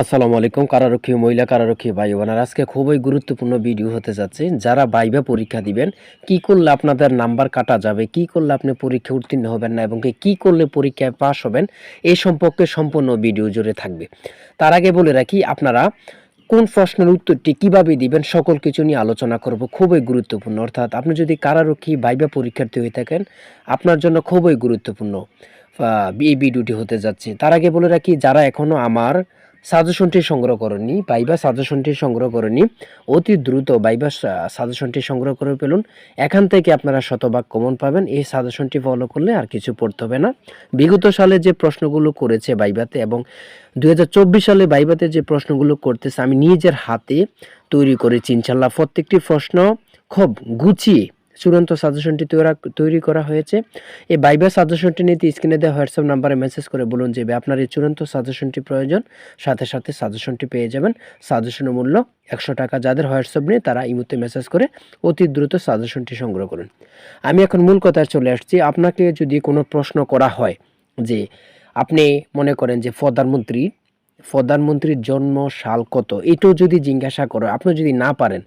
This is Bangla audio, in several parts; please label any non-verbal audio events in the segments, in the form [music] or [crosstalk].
আসসালামু আলাইকুম, কারারক্ষী মহিলা কারারক্ষী ভাই বোনার আজকে খুবই গুরুত্বপূর্ণ ভিডিও হতে যাচ্ছে। যারা বাইবা পরীক্ষা দিবেন, কি করলে আপনাদের নাম্বার কাটা যাবে, কি করলে আপনি পরীক্ষা উত্তীর্ণ হবেন না এবং কি করলে পরীক্ষায় পাশ হবেন এই সম্পর্কে সম্পূর্ণ ভিডিও জুড়ে থাকবে। তার আগে বলে রাখি, আপনারা কোন প্রশ্নের উত্তরটি কীভাবে দিবেন, সকল কিছু নিয়ে আলোচনা করব। খুবই গুরুত্বপূর্ণ। অর্থাৎ আপনি যদি কারারক্ষী, বাইবা পরীক্ষার্থী হয়ে থাকেন, আপনার জন্য খুবই গুরুত্বপূর্ণ এই ভিডিওটি হতে যাচ্ছে। তার আগে বলে রাখি, যারা এখনও আমার সাজেশনটি সংগ্রহ করেনি বাইবা সাজেশনটি সংগ্রহ করেনি। অতি দ্রুত বাইবা সাজেশনটি সংগ্রহ করে ফেলুন। এখান থেকে আপনারা শতভাগ কমন পাবেন। এই সাজেশনটি ফলো করলে আর কিছু পড়তে হবে না। বিগত সালে যে প্রশ্নগুলো করেছে বাইবাতে এবং দু হাজার চব্বিশ সালে বাইবাতে যে প্রশ্নগুলো করতেছে, আমি নিজের হাতে তৈরি করেছি ইনশাল্লাহ। প্রত্যেকটি প্রশ্ন খুব গুছিয়ে চূড়ান্ত সাজেশনটি তৈরি করা হয়েছে। এই বাইবা সাজেশনটি নিতে স্ক্রিনে দেওয়া হোয়াটসঅ্যাপ নাম্বারে মেসেজ করে বলুন যে আপনার এই চূড়ান্ত সাজেশনটি প্রয়োজন। সাথে সাথে সাজেশনটি পেয়ে যাবেন। সাজেশনের মূল্য একশো টাকা। যাদের হোয়াটসঅ্যাপ নেই, তারা ইমুতে মেসেজ করে অতি দ্রুত সাজেশনটি সংগ্রহ করুন। আমি এখন মূল কথায় চলে আসছি। আপনাকে যদি কোনো প্রশ্ন করা হয় যে, আপনি মনে করেন যে প্রধানমন্ত্রী প্রধানমন্ত্রীর জন্ম সাল কত? এটাও যদি জিজ্ঞাসা করো, আপনি যদি না পারেন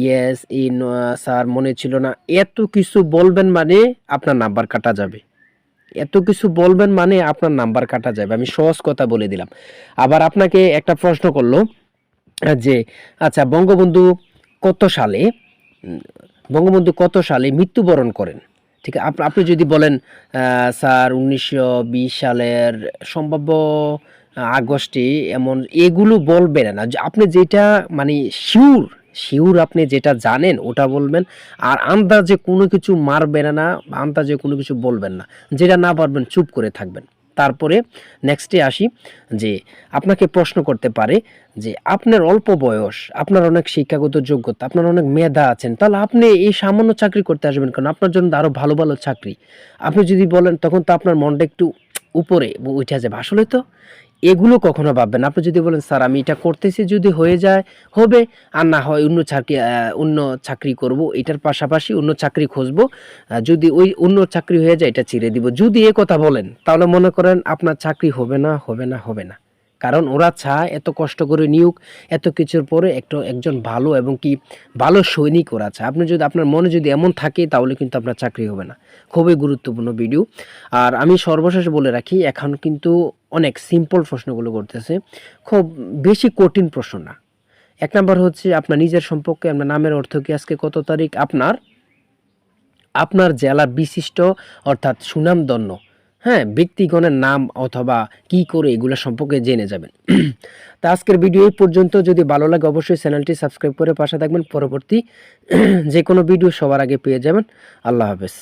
ইয়েস এই স্যার মনে ছিল না, এত কিছু বলবেন মানে আপনার নাম্বার কাটা যাবে। এত কিছু বলবেন মানে আপনার নাম্বার কাটা যাবে। আমি সহজ কথা বলে দিলাম। আবার আপনাকে একটা প্রশ্ন করল, যে আচ্ছা বঙ্গবন্ধু কত সালে, বঙ্গবন্ধু কত সালে মৃত্যুবরণ করেন? ঠিক আছে আপনি যদি বলেন স্যার উনিশশো বিশ সালের সম্ভাব্য আগস্টে এমন এগুলো বলবেন না। আপনি যেটা মানে শিউর শিউর আপনি যেটা জানেন ওটা বলবেন, আর আন্দাজে কোনো কিছু মারবেন না আন্দাজে কোনো কিছু বলবেন না। যেটা না পারবেন চুপ করে থাকবেন। তারপরে নেক্সটে আসি যে আপনাকে প্রশ্ন করতে পারে যে আপনার অল্প বয়স, আপনার অনেক শিক্ষাগত যোগ্যতা, আপনার অনেক মেধা আছেন, তাহলে আপনি এই সামান্য চাকরি করতে আসবেন কারণ আপনার জন্য আরও ভালো ভালো চাকরি। আপনি যদি বলেন, তখন তো আপনার মনটা একটু উপরে উঠে যাবে। আসলে তো এগুলো কখনো ভাববেন। আপনি যদি বলেন, স্যার, আমি এটা করতেছি, যদি হয়ে যায়, হবে। আর না হয় অন্য চাকরি অন্য চাকরি করব। এটার পাশাপাশি অন্য চাকরি খুঁজব। যদি ওই অন্য চাকরি হয়ে যায়, এটা ছেড়ে দিব। যদি এ কথা বলেন, তাহলে মনে করেন আপনার চাকরি হবে না হবে না হবে না। কারণ ওরা চায় এত কষ্ট করে নিয়োগ এত কিছুর পরে একটু একজন ভালো এবং কি ভালো সৈনিক ওরা চায়। আপনি যদি, আপনার মনে যদি এমন থাকে, তাহলে কিন্তু আপনার চাকরি হবে না। খুবই গুরুত্বপূর্ণ ভিডিও আর আমি সর্বশেষ বলে রাখি, এখন কিন্তু অনেক সিম্পল প্রশ্নগুলো করতেছে। খুব বেশি কঠিন প্রশ্ন না। এক নম্বর হচ্ছে আপনার নিজের সম্পর্কে, আপনার নামের অর্থ কি, আজকে কত তারিখ, আপনার আপনার জেলা বিশিষ্ট অর্থাৎ সুনামধন্য হ্যাঁ ব্যক্তিগণের নাম অথবা কি করে এগুলো সম্পর্কে জেনে যাবেন। [clears throat] তা আজকের ভিডিও এই পর্যন্ত। যদি ভালো লাগে অবশ্যই চ্যানেলটি সাবস্ক্রাইব করে পাশে থাকবেন। পরবর্তী [clears throat] যে কোনো ভিডিও সবার আগে পেয়ে যাবেন। আল্লাহ হাফেজ।